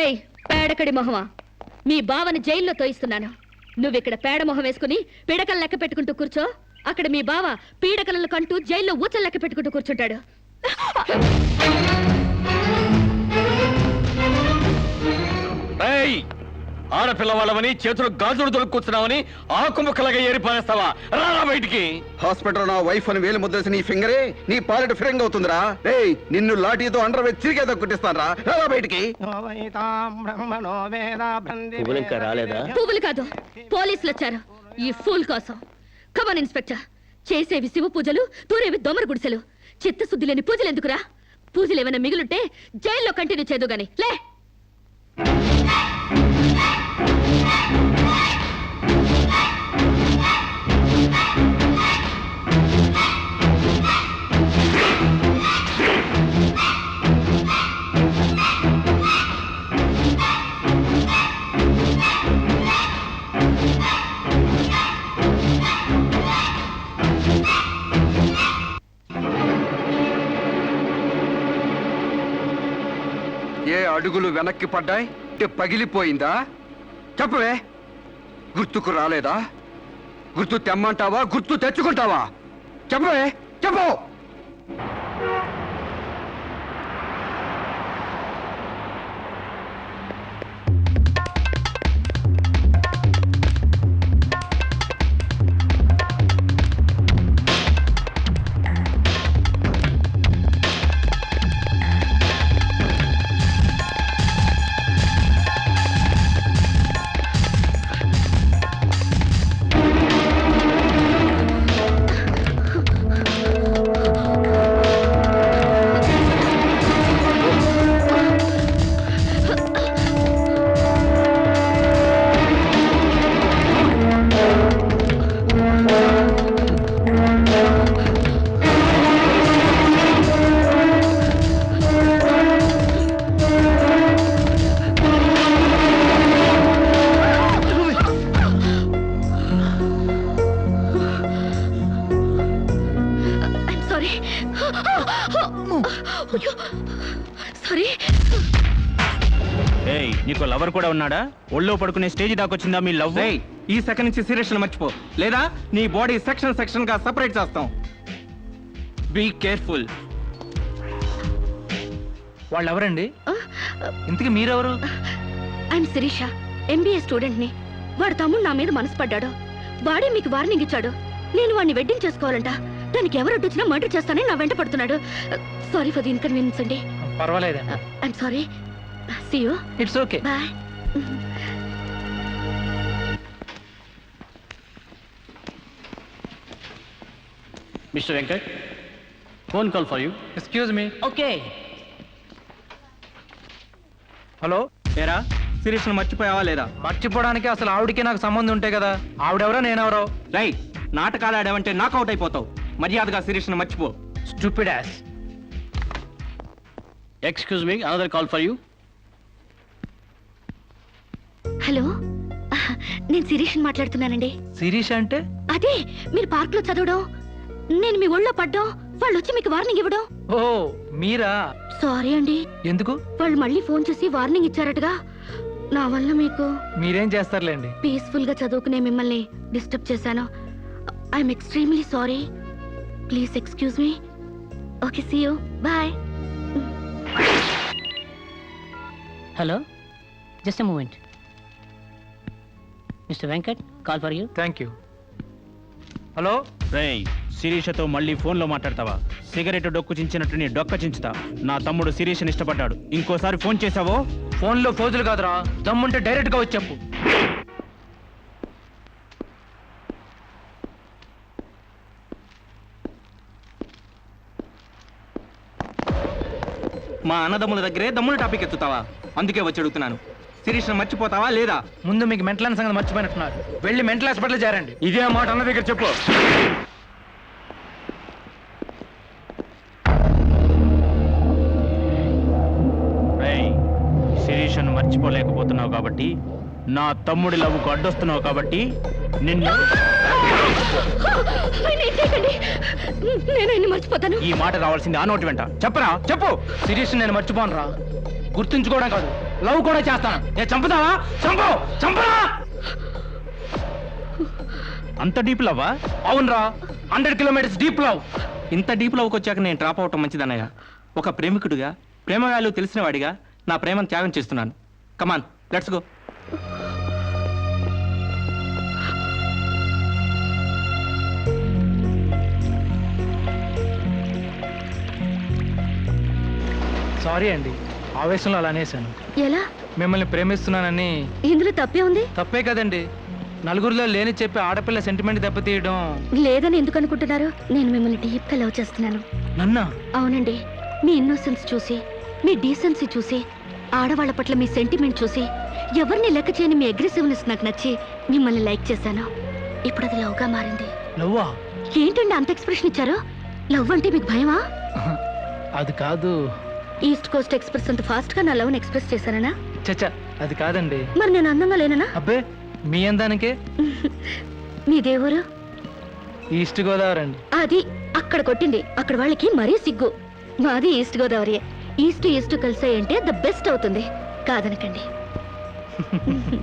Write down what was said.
ఏయ్ పేడకడి మొహమా. మీ బావని జైల్లో తోయిస్తున్నాను. నువ్విక్కడ పేడ మొహం వేసుకుని పీడకలు లెక్క పెట్టుకుంటూ కూర్చో. అక్కడ మీ బావ పీడకలను కంటూ జైల్లో ఊచలు లెక్క పెట్టుకుంటూ కూర్చుంటాడు. ఆడపిల్ల వాళ్ళవని చేతులు గాజులు దొరుకుతున్నావని ఆకు ముక్కలుగా ఏరి పారేస్తావా? రారా బయటికి. హాస్పిటల్ నా వైఫ్ అని వేలు ముద్రేసి నీ ఫింగరే నీ పాలెట్ ఫిరంగ్ అవుతుందిరా. ఏయ్ నిన్ను లాఠీతో అండర్ వేసి తిరిగేదో కుట్టిస్తానరా. రారా బయటికి. పువ్వులు ఇంకా రాలేదా? పువ్వులు కాదు పోలీసులు వచ్చారు ఈ ఫూల్ కోసం. కమన్ ఇన్స్పెక్టర్ చేసేవి శివ పూజలు తూరేవి దొమర గుడిసెలు. చిత్తశుద్ధి లేని పూజలు ఎందుకురా? పూజలు ఏమైనా మిగులుంటే జైల్లో కంటిన్యూ చేదు గాని. లే! ఏ అడుగులు వెనక్కి పడ్డాయి? అంటే పగిలిపోయిందా? చెప్పవే. గుర్తుకు రాలేదా? గుర్తు తెమ్మంటావా? గుర్తు తెచ్చుకుంటావా? చెప్పవే. చెప్పవు సారీ. ఏయ్ నీకు లవర్ కూడా ఉన్నాడా? ఒళ్ళో పడుకునే స్టేజ్ దాకొచ్చిందా మీ లవ్? రేయ్ ఈ సెకండ్ నుంచి సీరియస్ మర్చిపో. లేదా నీ బాడీ సెక్షన్ సెక్షన్గా సెపరేట్ చేస్తాం. Be careful. వాళ్ళు ఎవరండి ఇంతకీ మీరెవరు? ఐఎమ్ శిరీష ఎంబీఏ స్టూడెంట్ని వాడు తమ్ముడు నా మీద మనసు పడ్డాడు. వాడే మీకు వార్నింగ్ ఇచ్చాడు. నేను వాడిని వెడ్డింగ్ చేసుకోవాలంట. దానికి ఎవరు అడ్డొచ్చినా మర్డర్ చేస్తానని నా వెంట పడుతున్నాడు. సారీ ఫర్ ది ఇన్కన్వీనియన్స్ అండి. పర్వాలేదండి I'm sorry see you it's okay bye mister Venkat phone call for you excuse me okay hello ఏరా? సీరియస్ మర్చిపోయావా లేదా? మర్చిపోవడానికి అసలు ఆవిడకి నాకు సంబంధం ఉంటే కదా. ఆవిడెవరో నేనెవరో. రై నాటకాలు ఆడావంటే నాకౌట్ అయిపోతావు. మర్యాదగా సీరియస్ మర్చిపో. Stupid ass excuse me another call for you hello? నేను శిరీష్ మాట్లాడుతున్నానండి. శిరీష్ అంటే? అదే మీరు పార్క్లో చదవడం నేను మీ ఒళ్ళో పడ్డం వాళ్ళు వచ్చి మీకు వార్నింగ్ ఇవ్వడం. ఓ మీరా? సారీ అండి. ఎందుకు? వాళ్ళు మళ్ళీ ఫోన్ చేసి వార్నింగ్ ఇచ్చారటగా. నా వల్ల మీకు మీరేం చేస్తారులేండి? పీస్ఫుల్గా చదువుకునే మిమ్మల్ని డిస్టర్బ్ చేశాను. I'm extremely sorry. Please excuse me okay see you bye hello just moment mister Venkat call for you thank you hello రేయ్ శిరీషతో మళ్ళీ ఫోన్లో మాట్లాడతావా? సిగరెట్ డొక్కు చించినట్టు నీ డొక్క చించుతా. నా తమ్ముడు శిరీషని ఇష్టపడ్డాడు. ఇంకోసారి ఫోన్ చేసావో ఫోన్లో ఫోజులు కాదురా. దమ్ముంటే డైరెక్ట్గా వచ్చి చెప్పు. మా అన్నదమ్ముల దగ్గరే దమ్ముల టాపిక్ ఎత్తుతావా? అందుకే వచ్చి అడుగుతున్నాను. శిరీష్ మర్చిపోతావా లేదా? ముందు మీకు మెంటల్ సంగతి మర్చిపోయినట్టున్నారు. వెళ్ళి మెంటల్ హాస్పిటల్ చేరండి. ఇదే మాట అన్న దగ్గర చెప్పు. శిరీషను మర్చిపోలేకపోతున్నావు కాబట్టి నా తమ్ముడి లవ్కు అడ్డొస్తున్నావు కాబట్టి నిన్ను నేను ఆయన్ని మర్చిపోతాను? ఈ మాట రావాల్సింది ఆ నోటి వెంట. చెప్పరా? చెప్పు. శిరీష్ నేను మర్చిపోను రా గుర్తుంచుకోవడం కాదు. లవ్ కూడా చేస్తాను. ఏ చంపుతావా? చంపు! చంపరా! అంత డీప్ లవ్వా? అవునరా. Hundred kilometers deep love. ఇంత డీప్ లవ్కి వచ్చాక నేను డ్రాప్ అవటం మంచిదన్నయ్య. ఒక ప్రేమికుడిగా ప్రేమ వాల్యూ తెలిసిన వాడిగా నా ప్రేమను త్యాగం చేస్తున్నాను. కమాన్ లెట్స్ గో సారీ అండి. ఆవేశంలో అలా అనేసాను ఎలా? మిమ్మల్ని ప్రేమిస్తున్నానని ఇందులో తప్పే ఉంది? తప్పే కదండి. నలుగురిలో లేని చెప్పి ఆడపిల్ల సెంటిమెంట్ దెబ్బతీయడం. లేదని ఎందుకు అనుకుంటున్నారు? నేను మిమ్మల్ని డీప్గా లవ్ చేస్తున్నాను. నన్నా? అవునండి. మీ ఇన్నోసెన్స్ చూసి మీ డీసెన్సీ చూసి ఆడవాళ్ళ పట్ల మీ సెంటిమెంట్ చూసి ఎవరిని లెక్క చేయని మీ అగ్రెసివ్నెస్ నాకు నచ్చి మిమ్మల్ని లైక్ చేశాను. ఇప్పుడు అది లవ్గా మారింది. లవ్వా? ఏంటండి అంత ఎక్స్ప్రెషన్ ఇచ్చారు? లవ్ అంటే మీకు భయమా? అది కాదు. ఈస్ట్ కోస్ట్ ఎక్స్ప్రెస్ అంత ఫాస్ట్గా నా లవ్ ఎక్స్ప్రెస్ చేశానా చచ్చా అది కాదండి. మరి నేను అందంగా లేనా అబ్బే మీ అందానికే? మీ దేవురు ఈస్ట్ గోదావరి అండి అది అక్కడ కొట్టింది. అక్కడ వాళ్ళకి మరీ సిగ్గు. మాది ఈస్ట్ గోదావరి ఈస్ట్ ఈస్ట్ కలిసాయంటే ద బెస్ట్ అవుతుంది. కాదనకండి.